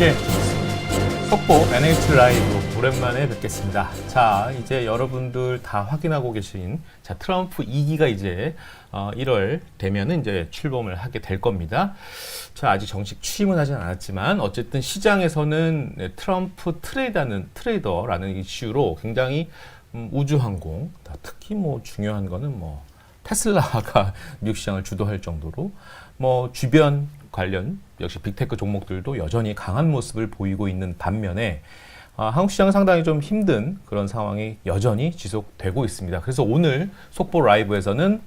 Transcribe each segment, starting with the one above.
예. 속보 NH 라이브 오랜만에 뵙겠습니다. 자, 이제 여러분들 다 확인하고 계신 자, 트럼프 2기가 이제 어, 1월 되면은 이제 출범을 하게 될 겁니다. 자, 아직 정식 취임은 하진 않았지만 어쨌든 시장에서는 네, 트럼프 트레이다는 트레이더라는 이슈로 굉장히 음, 우주항공, 특히 뭐 중요한 거는 뭐 테슬라가 미국 시장을 주도할 정도로 뭐 주변 관련 역시 빅테크 종목들도 여전히 강한 모습을 보이고 있는 반면에 아, 한국 시장은 상당히 좀 힘든 그런 상황이 여전히 지속되고 있습니다. 그래서 오늘 속보 라이브에서는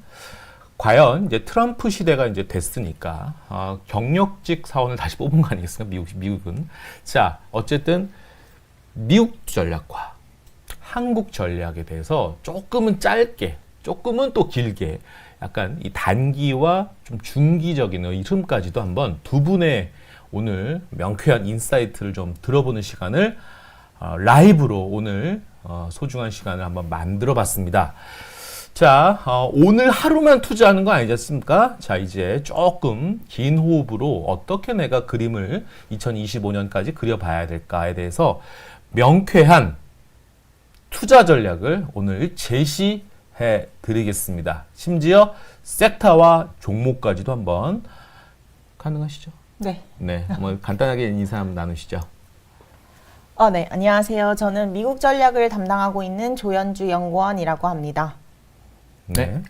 과연 이제 트럼프 시대가 이제 됐으니까 아, 경력직 사원을 다시 뽑은 거 아니겠습니까? 미국 미국은 자 어쨌든 미국 전략과 한국 전략에 대해서 조금은 짧게, 조금은 또 길게 약간 이 단기와 좀 중기적인 이 흐름까지도 한번 두 분의 오늘 명쾌한 인사이트를 좀 들어보는 시간을 어, 라이브로 오늘 어, 소중한 시간을 한번 만들어 봤습니다. 자, 어, 오늘 하루만 투자하는 거 아니겠습니까? 자, 이제 조금 긴 호흡으로 어떻게 내가 그림을 2025년까지 그려봐야 될까에 대해서 명쾌한 투자 전략을 오늘 제시 해 드리겠습니다. 심지어 섹터와 종목까지도 한번 가능하시죠? 네. 네, 뭐 간단하게 인사 한번 나누시죠. 어, 네. 안녕하세요. 저는 미국 전략을 담당하고 있는 조연주 연구원이라고 합니다. 네.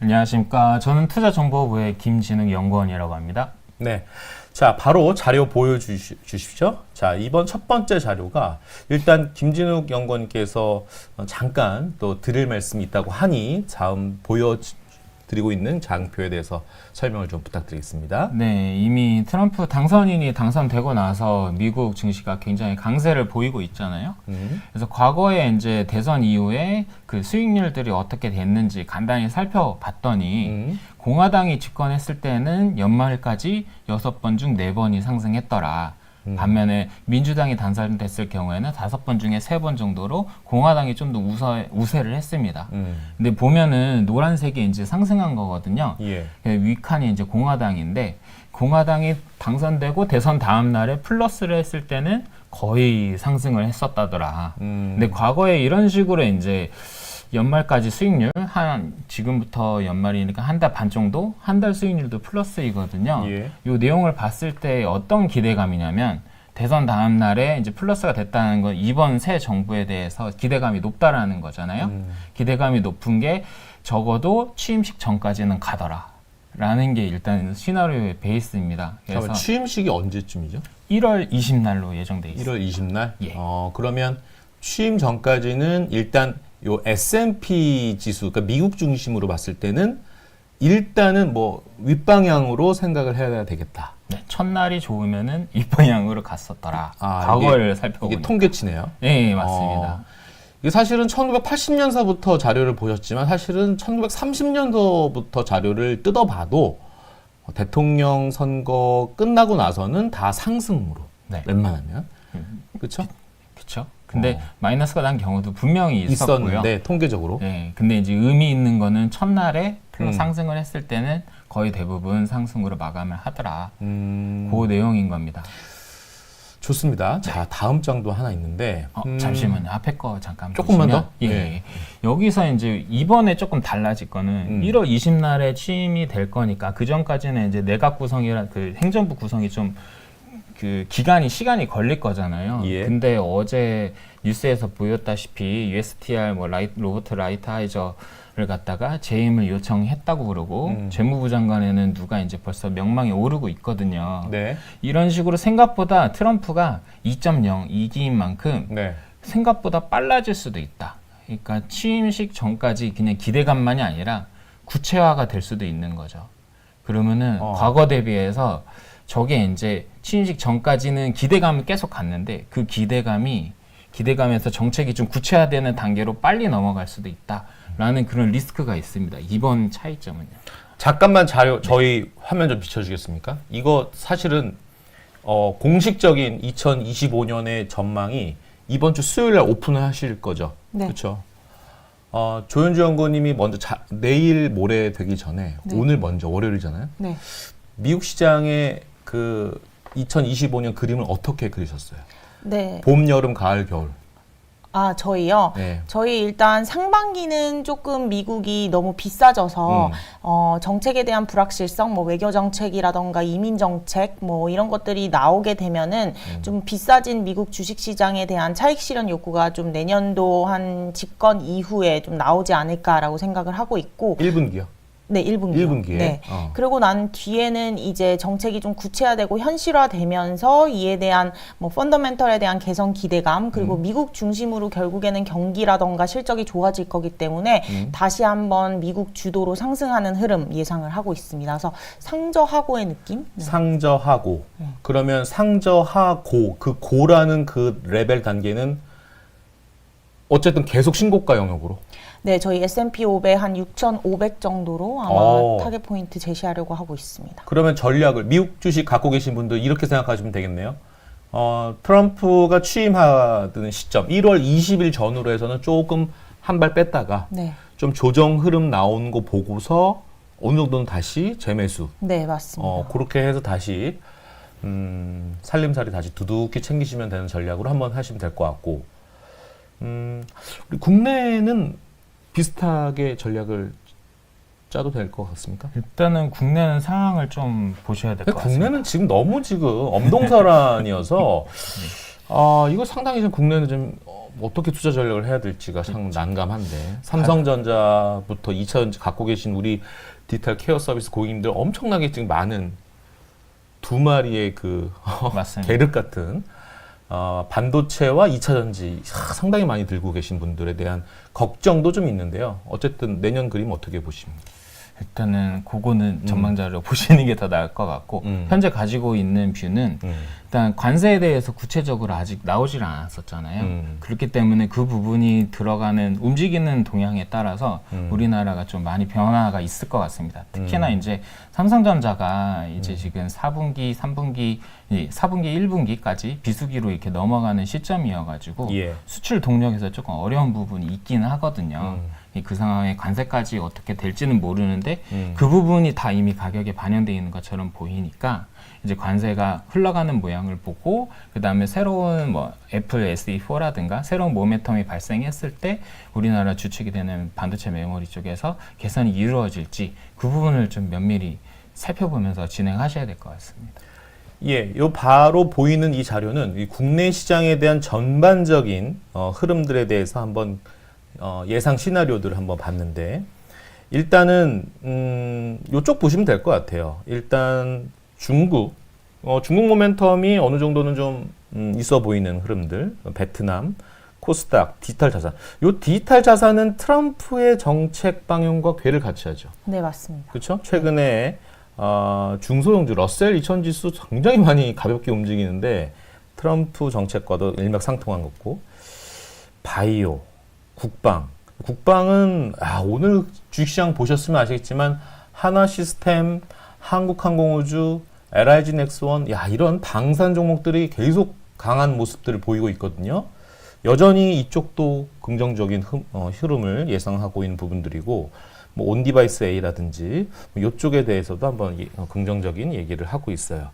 안녕하십니까. 저는 투자정보부의 김진웅 연구원이라고 합니다. 네. 자, 바로 자료 보여주십시오. 자, 이번 첫 번째 자료가 일단 김진욱 연구원께서 어, 잠깐 또 드릴 말씀이 있다고 하니 다음 보여 드리고 있는 장표에 대해서 설명을 좀 부탁드리겠습니다. 네, 이미 트럼프 당선인이 당선되고 나서 미국 증시가 굉장히 강세를 보이고 있잖아요. 음. 그래서 과거에 이제 대선 이후에 그 수익률들이 어떻게 됐는지 간단히 살펴봤더니 음. 공화당이 집권했을 때는 연말까지 여섯 번 중 네 번이 상승했더라. 음. 반면에 민주당이 당선됐을 경우에는 다섯 번 중에 세 번 정도로 공화당이 좀 더 우세, 우세를 했습니다. 음. 근데 보면은 노란색이 이제 상승한 거거든요. 예. 위칸이 이제 공화당인데 공화당이 당선되고 대선 다음 날에 플러스를 했을 때는 거의 상승을 했었다더라. 음. 근데 과거에 이런 식으로 이제 연말까지 수익률 한 지금부터 연말이니까 한 달 반 정도 한 달 수익률도 플러스이거든요. 예. 이 내용을 봤을 때 어떤 기대감이냐면 대선 다음 날에 이제 플러스가 됐다는 건 이번 새 정부에 대해서 기대감이 높다라는 거잖아요. 음. 기대감이 높은 게 적어도 취임식 전까지는 가더라. 라는 게 일단 시나리오의 베이스입니다. 그래서 취임식이 언제쯤이죠? 1월 20날로 예정돼 있어요. 1월 20날? 예. 어, 그러면 취임 전까지는 일단 요 S&P 지수, 그러니까 미국 중심으로 봤을 때는 일단은 뭐 윗방향으로 생각을 해야 되겠다. 네, 첫날이 좋으면은 이 방향으로 갔었더라. 아, 과거를 이게 살펴보니. 통계치네요. 네, 맞습니다. 어, 이게 사실은 1980년서부터 자료를 보셨지만 사실은 1930년도부터 자료를 뜯어봐도 대통령 선거 끝나고 나서는 다 상승으로 네. 웬만하면 음. 그렇죠? 그렇죠. 근데 어. 마이너스가 난 경우도 분명히 있었고요. 있었는데 통계적으로 네, 근데 이제 의미 있는 거는 첫날에 플러 음. 상승을 했을 때는 거의 대부분 상승으로 마감을 하더라. 음, 그 내용인 겁니다. 좋습니다. 자 다음 장도 하나 있는데 어, 음, 잠시만요. 앞에 거 잠깐 조금만 보시면, 더? 예, 네. 예. 여기서 이제 이번에 조금 달라질 거는 음. 1월 20날에 취임이 될 거니까 그 전까지는 이제 내각 구성이라 그 행정부 구성이 좀 그 기간이 시간이 걸릴 거잖아요. 예. 근데 어제 뉴스에서 보였다시피 USTR 뭐 라이, 로버트 라이트하이저를 갖다가 재임을 요청했다고 그러고 음. 재무부 장관에는 누가 이제 벌써 명망이 오르고 있거든요. 네, 이런 식으로 생각보다 트럼프가 2.0 이기인 만큼 네, 생각보다 빨라질 수도 있다. 그러니까 취임식 전까지 그냥 기대감만이 아니라 구체화가 될 수도 있는 거죠. 그러면은 어. 과거 대비해서 저게 이제 취임식 전까지는 기대감을 계속 갔는데 그 기대감이 기대감에서 정책이 좀 구체화되는 단계로 빨리 넘어갈 수도 있다라는 그런 리스크가 있습니다. 이번 차이점은요. 잠깐만 자료 저희 화면 좀 비춰주겠습니까? 이거 사실은 어, 공식적인 2025년의 전망이 이번 주 수요일 날 오픈을 하실 거죠. 네. 그렇죠. 어, 조현주 연구님이 먼저 자, 내일 모레 되기 전에 네. 오늘 먼저 월요일이잖아요. 네. 미국 시장의 그 2025년 그림을 어떻게 그리셨어요? 네. 봄, 여름, 가을, 겨울. 아, 저희요? 네. 저희 일단 상반기는 조금 미국이 너무 비싸져서 음. 어, 정책에 대한 불확실성, 뭐 외교 정책이라던가 이민 정책 뭐 이런 것들이 나오게 되면은 음. 좀 비싸진 미국 주식 시장에 대한 차익 실현 욕구가 좀 내년도 한 집권 이후에 좀 나오지 않을까라고 생각을 하고 있고 1분기요. 네, 1분기요. 1분기에. 네. 어. 그리고 난 뒤에는 이제 정책이 좀 구체화되고 현실화되면서 이에 대한 뭐 펀더멘털에 대한 개선 기대감 그리고 음. 미국 중심으로 결국에는 경기라던가 실적이 좋아질 거기 때문에 음. 다시 한번 미국 주도로 상승하는 흐름 예상을 하고 있습니다. 그래서 상저하고의 느낌? 네. 상저하고. 그러면 상저하고 그 고라는 그 레벨 단계는 어쨌든 계속 신고가 영역으로. 네, 저희 S&P 500 한 6,500 정도로 아마 어. 타겟 포인트 제시하려고 하고 있습니다. 그러면 전략을 미국 주식 갖고 계신 분들 이렇게 생각하시면 되겠네요. 어, 트럼프가 취임하던 시점 1월 20일 전후로 해서는 조금 한 발 뺐다가 네. 좀 조정 흐름 나오는 거 보고서 어느 정도는 다시 재매수. 네, 맞습니다. 어, 그렇게 해서 다시 음, 살림살이 다시 두둑히 챙기시면 되는 전략으로 한번 하시면 될 것 같고. 음, 우리 국내는 비슷하게 전략을 짜도 될 것 같습니까? 일단은 국내는 상황을 좀 보셔야 될 것 같습니다. 국내는 지금 너무 지금 엄동설한이어서 아 이거 상당히 좀 국내는 좀 어, 어떻게 투자 전략을 해야 될지가 참 난감한데 삼성전자부터 2차전지 갖고 계신 우리 디지털 케어 서비스 고객님들 엄청나게 지금 많은 두 마리의 그 맞습니다. 계륵 같은 어, 반도체와 2차 전지 상당히 많이 들고 계신 분들에 대한 걱정도 좀 있는데요. 어쨌든 내년 그림 어떻게 보십니까? 일단은 그거는 전망 자료 보시는 게 더 나을 것 같고 음. 현재 가지고 있는 뷰는 일단 관세에 대해서 구체적으로 아직 나오질 않았었잖아요. 음. 그렇기 때문에 그 부분이 들어가는 움직이는 동향에 따라서 음. 우리나라가 좀 많이 변화가 있을 것 같습니다. 특히나 음. 이제 삼성전자가 이제 지금 4분기, 3분기, 4분기, 1분기까지 비수기로 이렇게 넘어가는 시점이어가지고 예. 수출 동력에서 조금 어려운 부분이 있기는 하거든요. 음. 이그 상황에 관세까지 어떻게 될지는 모르는데 음. 그 부분이 다 이미 가격에 반영되어 있는 것처럼 보이니까 이제 관세가 흘러가는 모양을 보고 그 다음에 새로운 뭐 애플 SE4라든가 새로운 모멘텀이 발생했을 때 우리나라 주축이 되는 반도체 메모리 쪽에서 개선이 이루어질지 그 부분을 좀 면밀히 살펴보면서 진행하셔야 될 것 같습니다. 예, 요 바로 보이는 이 자료는 이 국내 시장에 대한 전반적인 어, 흐름들에 대해서 한번 어, 예상 시나리오들을 한번 봤는데 일단은 음, 요쪽 보시면 될 것 같아요. 일단 중국, 어, 중국 모멘텀이 어느 정도는 좀 음, 있어 보이는 흐름들, 베트남, 코스닥, 디지털 자산. 요 디지털 자산은 트럼프의 정책 방향과 궤를 같이 하죠. 네, 맞습니다. 그렇죠? 최근에 어, 중소형주 러셀 2000 지수 굉장히 많이 가볍게 움직이는데 트럼프 정책과도 일맥상통한 거고 바이오, 국방. 국방은 아, 오늘 주식시장 보셨으면 아시겠지만 하나 시스템, 한국항공우주, LIG 넥스원, 야 이런 방산 종목들이 계속 강한 모습들을 보이고 있거든요. 여전히 이쪽도 긍정적인 흐, 어, 흐름을 예상하고 있는 부분들이고 뭐 온디바이스 A라든지 뭐 이쪽에 대해서도 한번 예- 어, 긍정적인 얘기를 하고 있어요.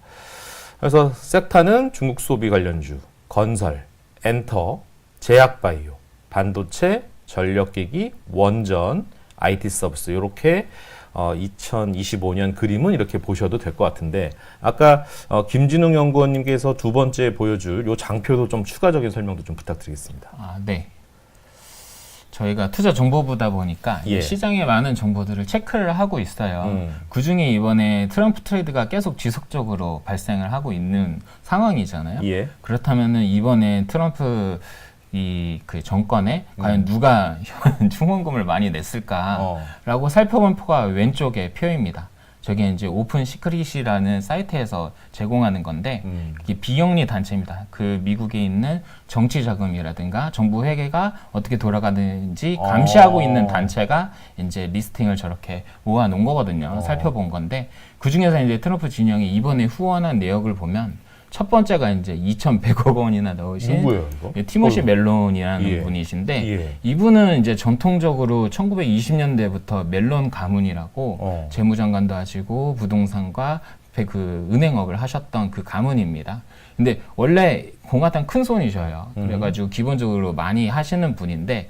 그래서 섹타는 중국 소비 관련주, 건설, 엔터, 제약바이오, 반도체, 전력기기, 원전, IT 서비스 이렇게 어, 2025년 그림은 이렇게 보셔도 될 것 같은데 아까 어, 김진웅 연구원님께서 두 번째 보여줄 요 장표도 좀 추가적인 설명도 좀 부탁드리겠습니다. 아, 네. 저희가 투자 정보부다 보니까 이 예. 시장에 많은 정보들을 체크를 하고 있어요. 음. 그 중에 이번에 트럼프 트레이드가 계속 지속적으로 발생을 하고 있는 상황이잖아요. 예. 그렇다면은 이번에 트럼프 이 그 정권에 과연 누가 충원금을 많이 냈을까라고 음. 어. 살펴본 표가 왼쪽에 표입니다. 저게 이제 오픈 시크릿이라는 사이트에서 제공하는 건데 음. 이게 비영리 단체입니다. 그 미국에 있는 정치 자금이라든가 정부 회계가 어떻게 돌아가는지 감시하고 어. 있는 단체가 이제 리스팅을 저렇게 모아 놓은 거거든요. 어. 살펴본 건데 그 중에서 이제 트럼프 진영이 이번에 후원한 내역을 보면 첫 번째가 이제 2,100억 원이나 넣으신 누구예요 이거? 예, 티모시 어. 멜론이라는 예. 분이신데 예. 이분은 이제 전통적으로 1920년대부터 멜론 가문이라고 어. 재무장관도 하시고 부동산과 그 은행업을 하셨던 그 가문입니다. 근데 원래 공화당 큰 손이셔요. 그래가지고 기본적으로 많이 하시는 분인데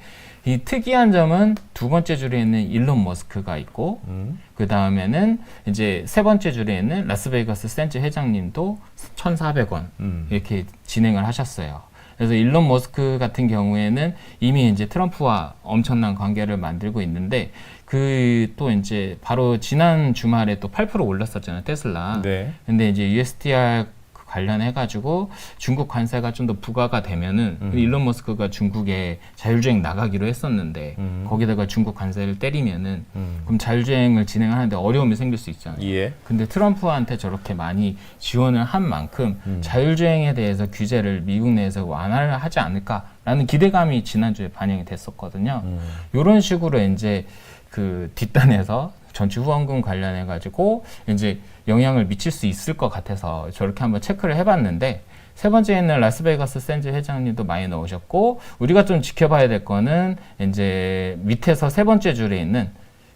이 특이한 점은 두 번째 줄에 있는 일론 머스크가 있고 음. 그 다음에는 이제 세 번째 줄에 있는 라스베이거스 센즈 회장님도 1,400원 음. 이렇게 진행을 하셨어요. 그래서 일론 머스크 같은 경우에는 이미 이제 트럼프와 엄청난 관계를 만들고 있는데 그 또 이제 바로 지난 주말에 또 8% 올랐었잖아요 테슬라. 네. 근데 이제 USDR 관련해 가지고 중국 관세가 좀 더 부과가 되면은 음. 일론 머스크가 중국에 자율주행 나가기로 했었는데 음. 거기다가 중국 관세를 때리면은 음. 그럼 자율주행을 진행하는데 어려움이 생길 수 있잖아요. 예. 근데 트럼프한테 저렇게 많이 지원을 한 만큼 음. 자율주행에 대해서 규제를 미국 내에서 완화를 하지 않을까라는 기대감이 지난주에 반영이 됐었거든요. 음. 이런 식으로 이제 그 뒷단에서 전체 후원금 관련해 가지고 이제 영향을 미칠 수 있을 것 같아서 저렇게 한번 체크를 해봤는데 세 번째에는 라스베가스 샌즈 회장님도 많이 넣으셨고 우리가 좀 지켜봐야 될 거는 이제 밑에서 세 번째 줄에 있는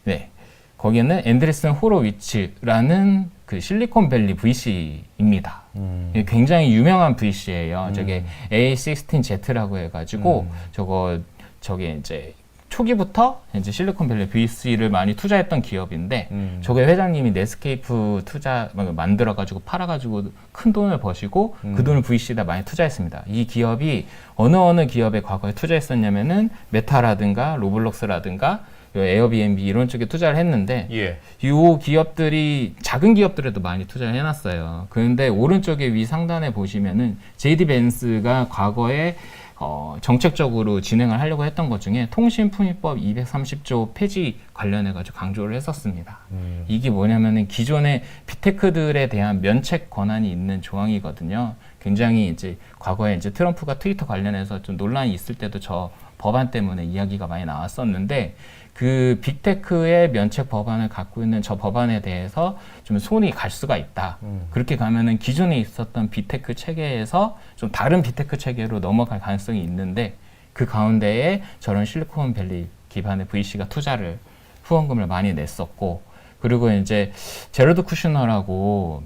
네 거기에는 앤드리슨 호로위츠라는 그 실리콘밸리 VC입니다. 음. 예, 굉장히 유명한 VC예요. 저게 A16Z라고 해가지고 저거 저게 이제 초기부터 이제 실리콘밸리 VC를 많이 투자했던 기업인데 음. 저게 회장님이 네스케이프 투자 만들어 가지고 팔아 가지고 큰 돈을 버시고 그 돈을 VC에다 많이 투자했습니다. 이 기업이 어느 어느 기업에 과거에 투자했었냐면은 메타라든가 로블록스라든가 요 에어비앤비 이런 쪽에 투자를 했는데 예. 요 기업들이 작은 기업들에도 많이 투자를 해놨어요. 그런데 오른쪽에 위 상단에 보시면은 JD 벤스가 과거에 어, 정책적으로 진행을 하려고 했던 것 중에 통신품위법 230조 폐지 관련해 가지고 강조를 했었습니다. 음. 이게 뭐냐면은 기존의 비테크들에 대한 면책 권한이 있는 조항이거든요. 굉장히 이제 과거에 이제 트럼프가 트위터 관련해서 좀 논란이 있을 때도 저 법안 때문에 이야기가 많이 나왔었는데 그 빅테크의 면책 법안을 갖고 있는 저 법안에 대해서 좀 손이 갈 수가 있다. 음. 그렇게 가면은 기존에 있었던 빅테크 체계에서 좀 다른 빅테크 체계로 넘어갈 가능성이 있는데 그 가운데에 저런 실리콘밸리 기반의 VC가 투자를 후원금을 많이 냈었고 그리고 이제 제러드 쿠슈너라고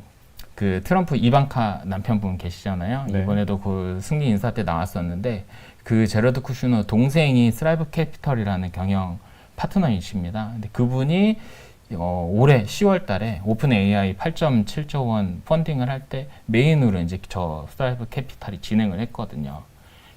그 트럼프 이방카 남편분 계시잖아요. 네. 이번에도 그 승리 인사 때 나왔었는데 그 제러드 쿠슈너 동생이 스라이브 캐피털이라는 경영 파트너이십니다. 근데 그분이 어, 올해 10월 달에 오픈 AI 8.7조 원 펀딩을 할 때 메인으로 이제 저 스트라이브 캐피탈이 진행을 했거든요.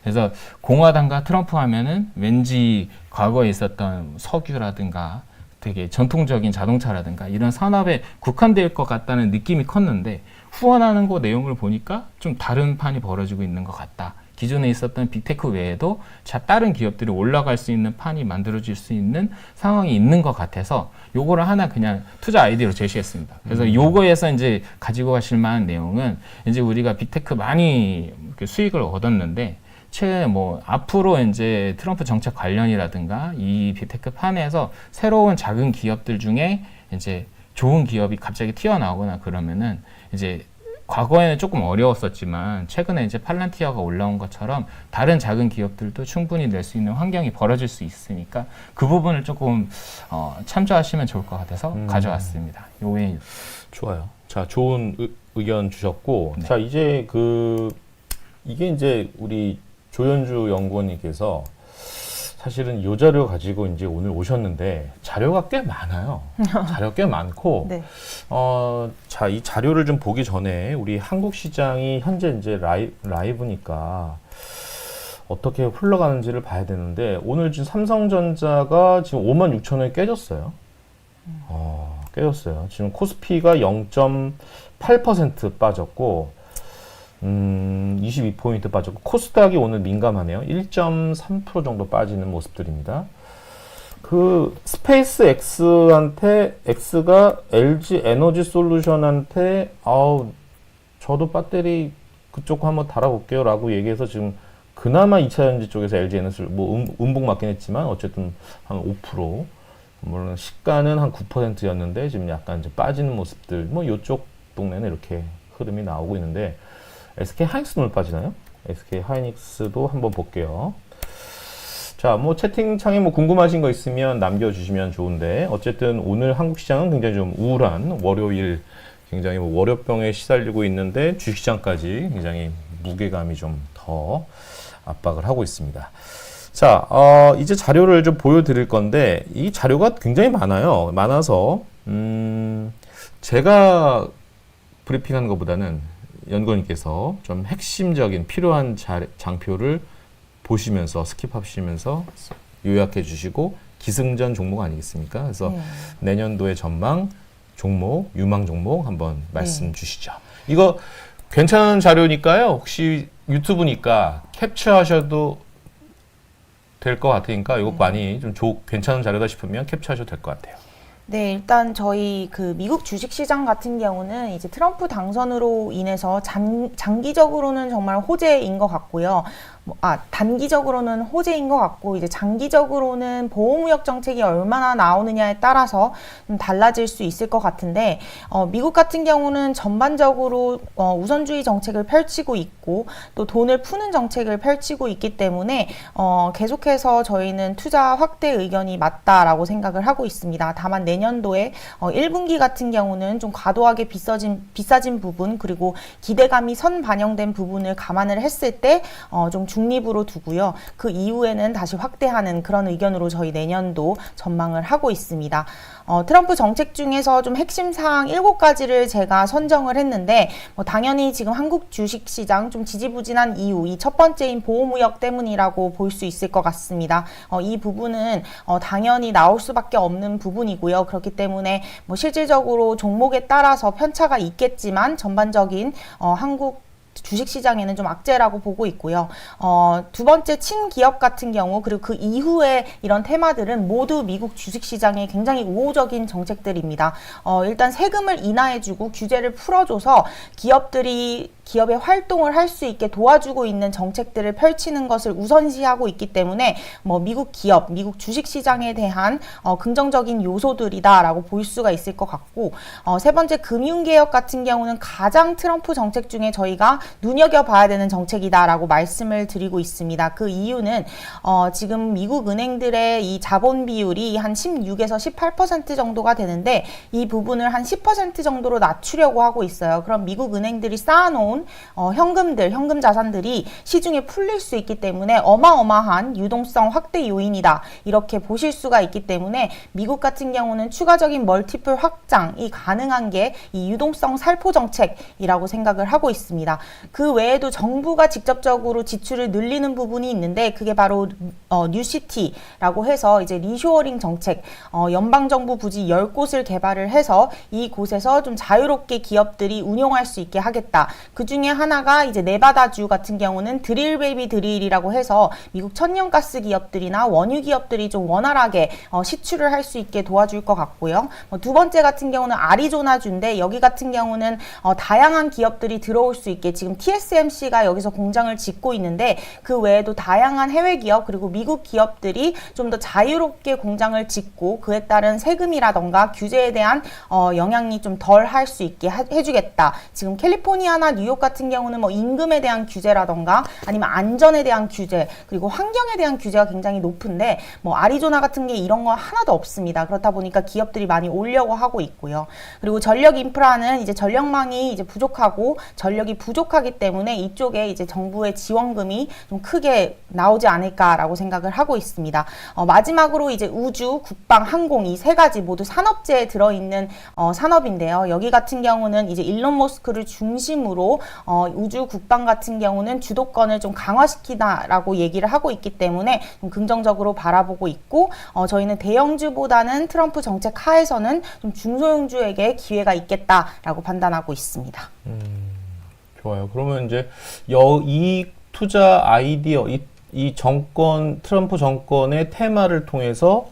그래서 공화당과 트럼프 하면은 왠지 과거에 있었던 석유라든가 되게 전통적인 자동차라든가 이런 산업에 국한될 것 같다는 느낌이 컸는데 후원하는 거 내용을 보니까 좀 다른 판이 벌어지고 있는 것 같다. 기존에 있었던 빅테크 외에도 자 다른 기업들이 올라갈 수 있는 판이 만들어질 수 있는 상황이 있는 것 같아서 요거를 하나 그냥 투자 아이디어로 제시했습니다. 그래서 요거에서 이제 가지고 가실 만한 내용은 이제 우리가 빅테크 많이 수익을 얻었는데 최뭐 앞으로 이제 트럼프 정책 관련이라든가 이 빅테크 판에서 새로운 작은 기업들 중에 이제 좋은 기업이 갑자기 튀어나오거나 그러면은 이제 과거에는 조금 어려웠었지만 최근에 이제 팔란티어가 올라온 것처럼 다른 작은 기업들도 충분히 낼 수 있는 환경이 벌어질 수 있으니까 그 부분을 조금 어, 참조하시면 좋을 것 같아서 음. 가져왔습니다. 요 외에 좋아요. 자, 좋은 의, 의견 주셨고, 네. 자 이제 그 이게 이제 우리 조현주 연구원님께서 사실은 요 자료 가지고 이제 오늘 오셨는데 자료가 꽤 많아요. 자료 꽤 많고, 네. 어, 자, 이 자료를 좀 보기 전에 우리 한국 시장이 현재 이제 라이, 라이브니까 어떻게 흘러가는지를 봐야 되는데 오늘 지금 삼성전자가 지금 5만 6천 원에 깨졌어요. 어, 깨졌어요. 지금 코스피가 0.8% 빠졌고 음, 22포인트 빠졌고 코스닥이 오늘 민감하네요. 1.3% 정도 빠지는 모습들입니다. 그 스페이스 X한테 X가 LG 에너지 솔루션한테 아우 저도 배터리 그쪽 한번 달아볼게요 라고 얘기해서 지금 그나마 2차 전지 쪽에서 LG 에너지 뭐 음, 음봉 맞긴 했지만 어쨌든 한 5% 물론 시가는 한 9%였는데 지금 약간 이제 빠지는 모습들 뭐 이쪽 동네는 이렇게 흐름이 나오고 있는데 SK 하이닉스 오늘 빠지나요? SK 하이닉스도 한번 볼게요. 자, 뭐 채팅창에 뭐 궁금하신 거 있으면 남겨주시면 좋은데 어쨌든 오늘 한국 시장은 굉장히 좀 우울한 월요일 굉장히 뭐 월요병에 시달리고 있는데 주식시장까지 굉장히 무게감이 좀 더 압박을 하고 있습니다. 자, 어, 이제 자료를 좀 보여드릴 건데 이 자료가 굉장히 많아요. 많아서 음, 제가 브리핑하는 것보다는 연구원님께서 좀 핵심적인 필요한 자, 장표를 보시면서 스킵하시면서 요약해 주시고 기승전 종목 아니겠습니까? 그래서 네. 내년도의 전망 종목, 유망 종목 한번 말씀 주시죠. 이거 괜찮은 자료니까요. 혹시 유튜브니까 캡처하셔도 될 것 같으니까 이거 많이 좀 좋- 괜찮은 자료다 싶으면 캡처하셔도 될 것 같아요. 네, 일단 저희 그 미국 주식 시장 같은 경우는 이제 트럼프 당선으로 인해서 장, 장기적으로는 정말 호재인 것 같고요. 뭐, 아, 단기적으로는 호재인 것 같고 이제 장기적으로는 보호무역 정책이 얼마나 나오느냐에 따라서 좀 달라질 수 있을 것 같은데 어, 미국 같은 경우는 전반적으로 어, 우선주의 정책을 펼치고 있고 또 돈을 푸는 정책을 펼치고 있기 때문에 어, 계속해서 저희는 투자 확대 의견이 맞다라고 생각을 하고 있습니다. 다만 내년도에 어, 1분기 같은 경우는 좀 과도하게 비싸진 비싸진 부분 그리고 기대감이 선 반영된 부분을 감안을 했을 때 어, 좀 중 립으로 두고요. 그 이후에는 다시 확대하는 그런 의견으로 저희 내년도 전망을 하고 있습니다. 어, 트럼프 정책 중에서 좀 핵심 사항 7가지를 제가 선정을 했는데 뭐 당연히 지금 한국 주식 시장 좀 지지부진한 이유 이 첫 번째인 보호무역 때문이라고 볼 수 있을 것 같습니다. 어, 이 부분은 어, 당연히 나올 수밖에 없는 부분이고요. 그렇기 때문에 뭐 실질적으로 종목에 따라서 편차가 있겠지만 전반적인 어, 한국 주식시장에는 좀 악재라고 보고 있고요. 어, 두 번째 친기업 같은 경우 그리고 그 이후에 이런 테마들은 모두 미국 주식시장의 굉장히 우호적인 정책들입니다. 어, 일단 세금을 인하해주고 규제를 풀어줘서 기업들이 기업의 활동을 할 수 있게 도와주고 있는 정책들을 펼치는 것을 우선시하고 있기 때문에 뭐 미국 기업, 미국 주식 시장에 대한 어, 긍정적인 요소들이다라고 볼 수가 있을 것 같고 어, 세 번째 금융 개혁 같은 경우는 가장 트럼프 정책 중에 저희가 눈여겨 봐야 되는 정책이다라고 말씀을 드리고 있습니다. 그 이유는 어, 지금 미국 은행들의 이 자본 비율이 한 16에서 18% 정도가 되는데 이 부분을 한 10% 정도로 낮추려고 하고 있어요. 그럼 미국 은행들이 쌓아놓은 어, 현금들, 현금 자산들이 시중에 풀릴 수 있기 때문에 어마어마한 유동성 확대 요인이다. 이렇게 보실 수가 있기 때문에 미국 같은 경우는 추가적인 멀티플 확장이 가능한 게 이 유동성 살포 정책이라고 생각을 하고 있습니다. 그 외에도 정부가 직접적으로 지출을 늘리는 부분이 있는데 그게 바로 어, 뉴시티라고 해서 이제 리쇼어링 정책, 어, 연방정부 부지 10곳을 개발을 해서 이 곳에서 좀 자유롭게 기업들이 운용할 수 있게 하겠다. 그 중에 하나가 이제 네바다주 같은 경우는 드릴 베이비 드릴이라고 해서 미국 천연가스 기업들이나 원유 기업들이 좀 원활하게 어, 시출을 할수 있게 도와줄 것 같고요. 뭐 두 번째 같은 경우는 아리조나주인데 여기 같은 경우는 어, 다양한 기업들이 들어올 수 있게 지금 TSMC가 여기서 공장을 짓고 있는데 그 외에도 다양한 해외 기업 그리고 미국 기업들이 좀 더 자유롭게 공장을 짓고 그에 따른 세금이라던가 규제에 대한 어, 영향이 좀 덜 할 수 있게 하- 해주겠다. 지금 캘리포니아나 뉴욕 같은 경우는 뭐 임금에 대한 규제라던가 아니면 안전에 대한 규제 그리고 환경에 대한 규제가 굉장히 높은데 뭐 아리조나 같은 게 이런 거 하나도 없습니다. 그렇다 보니까 기업들이 많이 오려고 하고 있고요. 그리고 전력 인프라는 이제 전력망이 이제 부족하고 전력이 부족하기 때문에 이쪽에 이제 정부의 지원금이 좀 크게 나오지 않을까라고 생각을 하고 있습니다. 어, 마지막으로 이제 우주, 국방, 항공 이 세 가지 모두 산업재에 들어있는 어, 산업인데요. 여기 같은 경우는 이제 일론 머스크를 중심으로 어, 우주, 국방 같은 경우는 주도권을 좀 강화시키다라고 얘기를 하고 있기 때문에 좀 긍정적으로 바라보고 있고 어, 저희는 대형주보다는 트럼프 정책 하에서는 좀 중소형주에게 기회가 있겠다라고 판단하고 있습니다. 좋아요. 그러면 이제 여, 이 투자 아이디어, 이, 이 정권, 트럼프 정권의 테마를 통해서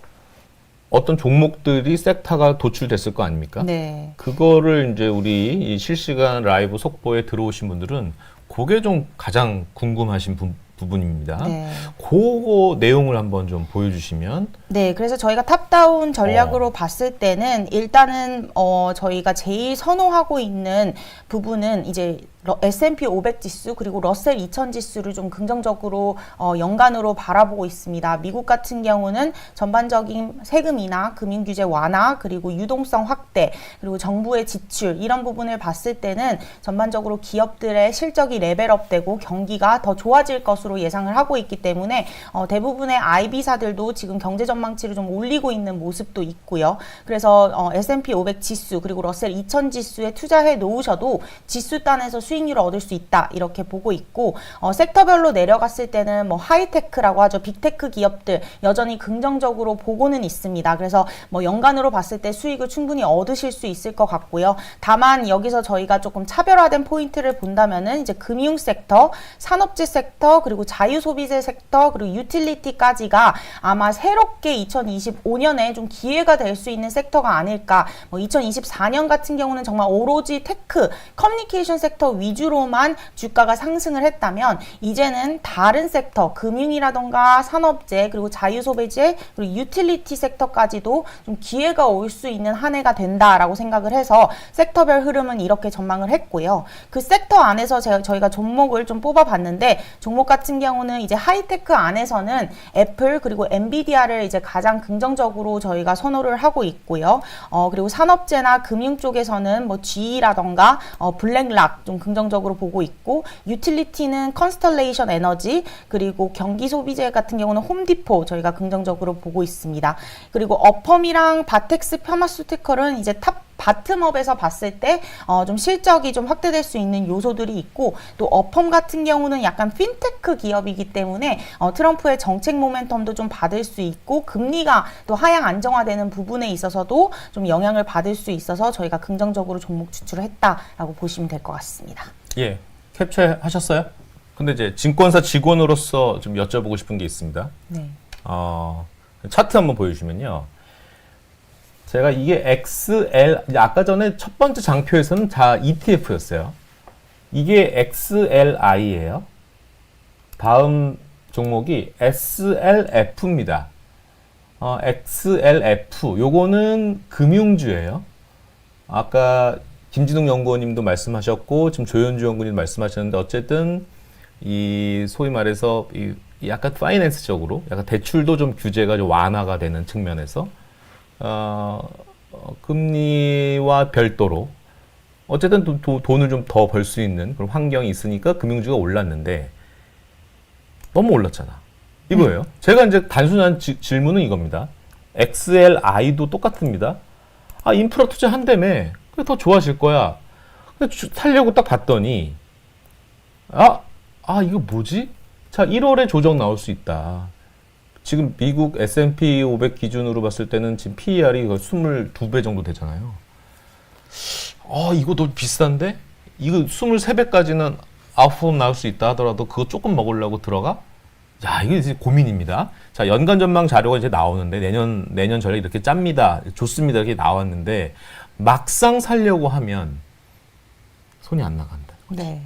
어떤 종목들이 섹터가 도출됐을 거 아닙니까? 네. 그거를 이제 우리 이 실시간 라이브 속보에 들어오신 분들은 그게 좀 가장 궁금하신 부, 부분입니다. 네. 그거 내용을 한번 좀 보여주시면 네, 그래서 저희가 탑다운 전략으로 봤을 때는 일단은 어 저희가 제일 선호하고 있는 부분은 이제 러- S&P 500 지수 그리고 러셀 2000 지수를 좀 긍정적으로 어, 연간으로 바라보고 있습니다. 미국 같은 경우는 전반적인 세금이나 금융 규제 완화 그리고 유동성 확대 그리고 정부의 지출 이런 부분을 봤을 때는 전반적으로 기업들의 실적이 레벨업되고 경기가 더 좋아질 것으로 예상을 하고 있기 때문에 어, 대부분의 IB사들도 지금 경제 전망치를 좀 올리고 있는 모습도 있고요. 그래서 어, S&P 500 지수 그리고 러셀 2000 지수에 투자해 놓으셔도 지수 단에서 수익 률을 얻을 수 있다 이렇게 보고 있고 어, 섹터별로 내려갔을 때는 뭐 하이테크라고 하죠 빅테크 기업들 여전히 긍정적으로 보고는 있습니다. 그래서 뭐 연간으로 봤을 때 수익을 충분히 얻으실 수 있을 것 같고요. 다만 여기서 저희가 조금 차별화된 포인트를 본다면은 이제 금융 섹터, 산업재 섹터 그리고 자유 소비재 섹터 그리고 유틸리티까지가 아마 새롭게 2025년에 좀 기회가 될 수 있는 섹터가 아닐까. 뭐 2024년 같은 경우는 정말 오로지 테크, 커뮤니케이션 섹터 위주로만 주가가 상승을 했다면 이제는 다른 섹터, 금융이라던가 산업재 그리고 자유소비재 그리고 유틸리티 섹터까지도 좀 기회가 올 수 있는 한 해가 된다라고 생각을 해서 섹터별 흐름은 이렇게 전망을 했고요. 그 섹터 안에서 제가 저희가 종목을 좀 뽑아봤는데 종목 같은 경우는 이제 하이테크 안에서는 애플 그리고 엔비디아를 이제 가장 긍정적으로 저희가 선호를 하고 있고요. 어, 그리고 산업재나 금융 쪽에서는 뭐 GE라던가 어, 블랙락 좀 긍정적으로 보고 있고 유틸리티는 컨스텔레이션 에너지 그리고 경기 소비재 같은 경우는 홈디포 저희가 긍정적으로 보고 있습니다. 그리고 어펌이랑 바텍스 파마스티컬은 이제 탑 바텀업에서 봤을 때 어, 좀 실적이 좀 확대될 수 있는 요소들이 있고 또 어펌 같은 경우는 약간 핀테크 기업이기 때문에 어, 트럼프의 정책 모멘텀도 좀 받을 수 있고 금리가 또 하향 안정화되는 부분에 있어서도 좀 영향을 받을 수 있어서 저희가 긍정적으로 종목 추출을 했다라고 보시면 될 것 같습니다. 예, 캡처하셨어요? 근데 이제 증권사 직원으로서 좀 여쭤보고 싶은 게 있습니다. 네. 어, 차트 한번 보여주시면요. 제가 이게 XL, 아까 전에 첫 번째 장표에서는 다 ETF였어요. 이게 XLI예요. 다음 종목이 SLF입니다. 어, XLF, 요거는 금융주예요. 아까 김진웅 연구원님도 말씀하셨고 지금 조현주 연구님 말씀하셨는데 어쨌든 이 소위 말해서 이 약간 파이낸스적으로 약간 대출도 좀 규제가 좀 완화가 되는 측면에서 어, 어, 금리와 별도로 어쨌든 도, 도- 돈을 좀 더 벌 수 있는 그런 환경이 있으니까 금융주가 올랐는데 너무 올랐잖아. 이거예요. 제가 이제 단순한 지- 질문은 이겁니다. XLI도 똑같습니다. 아, 인프라 투자 한다며. 그래, 더 좋아질 거야. 근데 주- 살려고 딱 봤더니, 아, 아, 이거 뭐지? 자, 1월에 조정 나올 수 있다. 지금 미국 S&P 500 기준으로 봤을 때는 지금 PER이 22배 정도 되잖아요. 아, 이거 너무 비싼데? 이거 23배까지는 아웃폼 나올 수 있다 하더라도 그거 조금 먹으려고 들어가? 야, 이게 이제 고민입니다. 자, 연간 전망 자료가 이제 나오는데 내년 내년 전략 이렇게 짭니다. 좋습니다. 이렇게 나왔는데 막상 살려고 하면 손이 안 나간다. 네.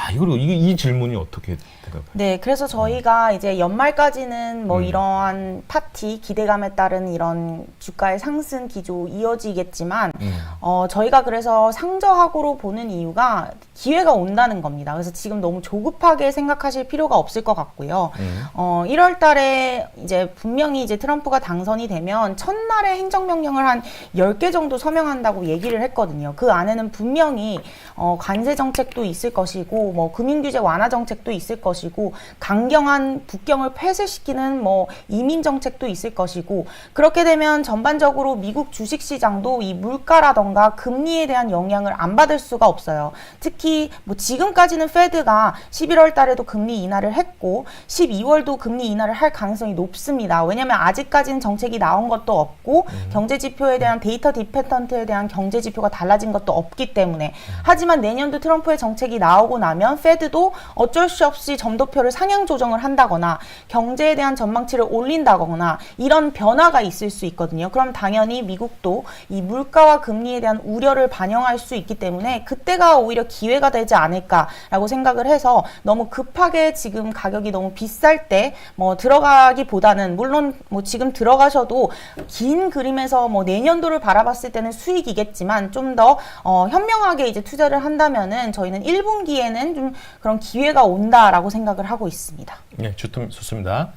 아, 이거 이, 이 질문이 어떻게 생각해요? 네, 그래서 저희가 이제 연말까지는 뭐 음. 이러한 파티, 기대감에 따른 이런 주가의 상승 기조 이어지겠지만, 음. 어, 저희가 그래서 상저하고로 보는 이유가 기회가 온다는 겁니다. 그래서 지금 너무 조급하게 생각하실 필요가 없을 것 같고요. 음. 어, 1월 달에 이제 분명히 이제 트럼프가 당선이 되면 첫날에 행정명령을 한 10개 정도 서명한다고 얘기를 했거든요. 그 안에는 분명히 어, 관세 정책도 있을 것이고, 뭐 금융 규제 완화 정책도 있을 것이고, 강경한 북경을 폐쇄시키는 뭐 이민 정책도 있을 것이고, 그렇게 되면 전반적으로 미국 주식 시장도 이 물가라던가 금리에 대한 영향을 안 받을 수가 없어요. 특히 뭐 지금까지는 페드가 11월 달에도 금리 인하를 했고 12월도 금리 인하를 할 가능성이 높습니다. 왜냐하면 아직까지는 정책이 나온 것도 없고 경제 지표에 대한 데이터 디펜던트에 대한 경제 지표가 달라진 것도 없기 때문에 하지만 내년도 트럼프의 정책이 나오고 나면 페드도 어쩔 수 없이 점도표를 상향 조정을 한다거나 경제에 대한 전망치를 올린다거나 이런 변화가 있을 수 있거든요. 그럼 당연히 미국도 이 물가와 금리에 대한 우려를 반영할 수 있기 때문에 그때가 오히려 기회가 기회가 되지 않을까라고 생각을 해서 너무 급하게 지금 가격이 너무 비쌀 때 뭐 들어가기보다는 물론 뭐 지금 들어가셔도 긴 그림에서 뭐 내년도를 바라봤을 때는 수익이겠지만 좀더 어, 현명하게 이제 투자를 한다면은 저희는 1분기에는 좀 그런 기회가 온다라고 생각을 하고 있습니다. 네, 좋- 좋습니다.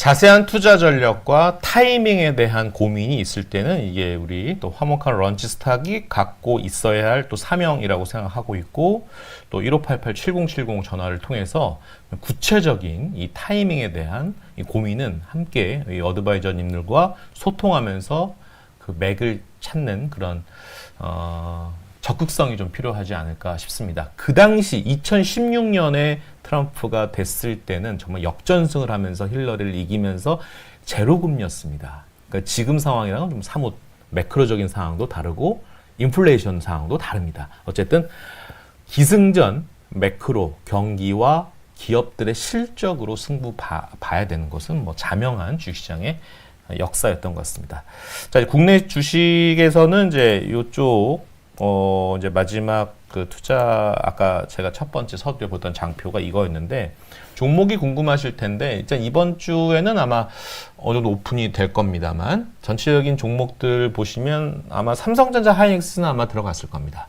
자세한 투자 전략과 타이밍에 대한 고민이 있을 때는 이게 우리 또 화목한 런치 스탁이 갖고 있어야 할 또 사명이라고 생각하고 있고 또 1588-7070 전화를 통해서 구체적인 이 타이밍에 대한 이 고민은 함께 이 어드바이저님들과 소통하면서 그 맥을 찾는 그런 어, 적극성이 좀 필요하지 않을까 싶습니다. 그 당시 2016년에 트럼프가 됐을 때는 정말 역전승을 하면서 힐러리를 이기면서 제로금리였습니다. 그러니까 지금 상황이랑은 좀 사뭇 매크로적인 상황도 다르고 인플레이션 상황도 다릅니다. 어쨌든 기승전 매크로 경기와 기업들의 실적으로 승부 봐, 봐야 되는 것은 뭐 자명한 주식시장의 역사였던 것 같습니다. 자, 국내 주식에서는 이제 이쪽 어 이제 마지막 그 투자 아까 제가 첫 번째 서두에 보던 장표가 이거였는데 종목이 궁금하실 텐데 일단 이번 주에는 아마 어느 정도 오픈이 될 겁니다만 전체적인 종목들 보시면 아마 삼성전자 하이닉스는 아마 들어갔을 겁니다.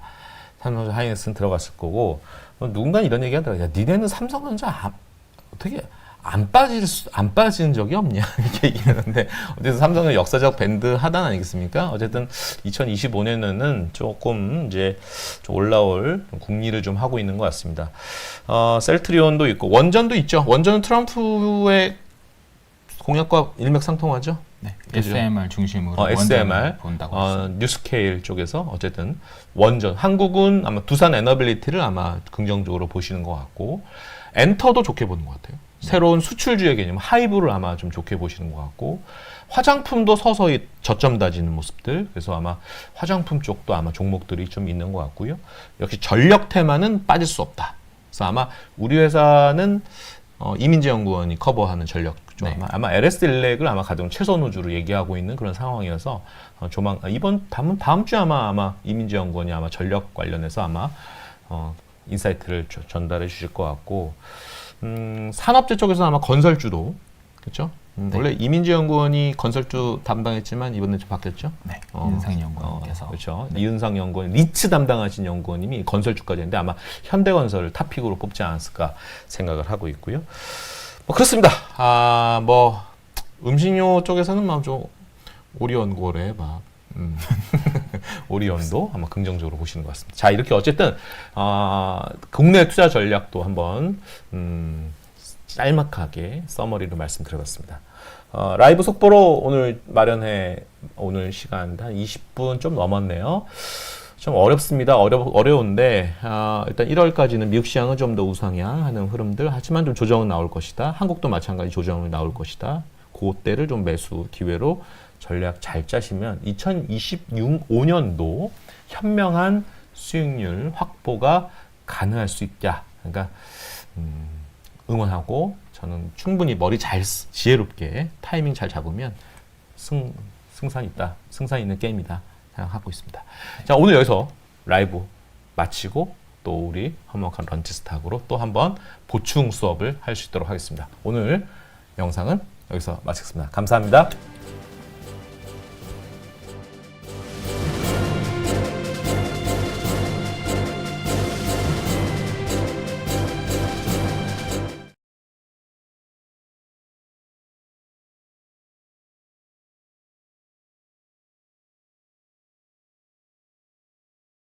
삼성전자 하이닉스는 들어갔을 거고 어, 누군가 이런 얘기 하더라고요. 야, 니네는 삼성전자 아- 어떻게 안 빠질 수, 안 빠진 적이 없냐 이렇게 얘기하는데 어쨌든 삼성은 역사적 밴드 하단 아니겠습니까? 어쨌든 2025년에는 조금 이제 좀 올라올 국리를 좀 하고 있는 것 같습니다. 어, 셀트리온도 있고 원전도 있죠. 원전은 트럼프의 공약과 일맥상통하죠. 네? SMR 중심으로 어, SMR 본다고 어. 뉴스케일 쪽에서 어쨌든 원전 한국은 아마 두산 에너빌리티를 아마 긍정적으로 보시는 것 같고 엔터도 좋게 보는 것 같아요. 새로운 수출주의 개념 하이브를 아마 좀 좋게 보시는 것 같고 화장품도 서서히 저점 다지는 모습들 그래서 아마 화장품 쪽도 아마 종목들이 좀 있는 것 같고요. 역시 전력 테마는 빠질 수 없다. 그래서 아마 우리 회사는 어, 이민재 연구원이 커버하는 전력 쪽 네. 아마 아마 LS 일렉을 아마 가장 최선 우주로 얘기하고 있는 그런 상황이어서 어, 조만 아, 이번 다음 다음 주 아마 아마 이민재 연구원이 아마 전력 관련해서 아마 어, 인사이트를 저- 전달해 주실 것 같고 음, 산업재 쪽에서 아마 건설주도 그렇죠? 음, 네. 원래 이민재 연구원이 건설주 담당했지만 이번에 좀 바뀌었죠? 네, 어, 윤상 어, 연구원께서 그렇죠. 이윤상 연구원 리츠 담당하신 연구원님이 건설주까지 했는데 아마 현대건설을 탑픽으로 뽑지 않았을까 생각을 하고 있고요. 뭐 그렇습니다. 아 뭐 음식료 쪽에서는 뭐좀 오리온고래 막 음. 오리온도 아마 긍정적으로 보시는 것 같습니다. 자 이렇게 어쨌든 아, 국내 투자 전략도 한번 음, 짤막하게 서머리로 말씀드려봤습니다. 어, 라이브 속보로 오늘 마련해 오늘 시간 한 20분 좀 넘었네요. 좀 어렵습니다. 어려, 어려운데 아, 일단 1월까지는 미국 시장은 좀 더 우상향하는 흐름들 하지만 좀 조정은 나올 것이다. 한국도 마찬가지 조정이 나올 것이다. 그때를 좀 매수 기회로 전략 잘 짜시면 2025년도 현명한 수익률 확보가 가능할 수 있다. 그러니까 음, 응원하고 저는 충분히 머리 잘 쓰- 지혜롭게 타이밍 잘 잡으면 승 승산 있다. 승산 있는 게임이다. 생각하고 있습니다. 자, 오늘 여기서 라이브 마치고 또 우리 한목한 런치 스탁으로 또 한번 보충 수업을 할 수 있도록 하겠습니다. 오늘 영상은 여기서 마치겠습니다. 감사합니다.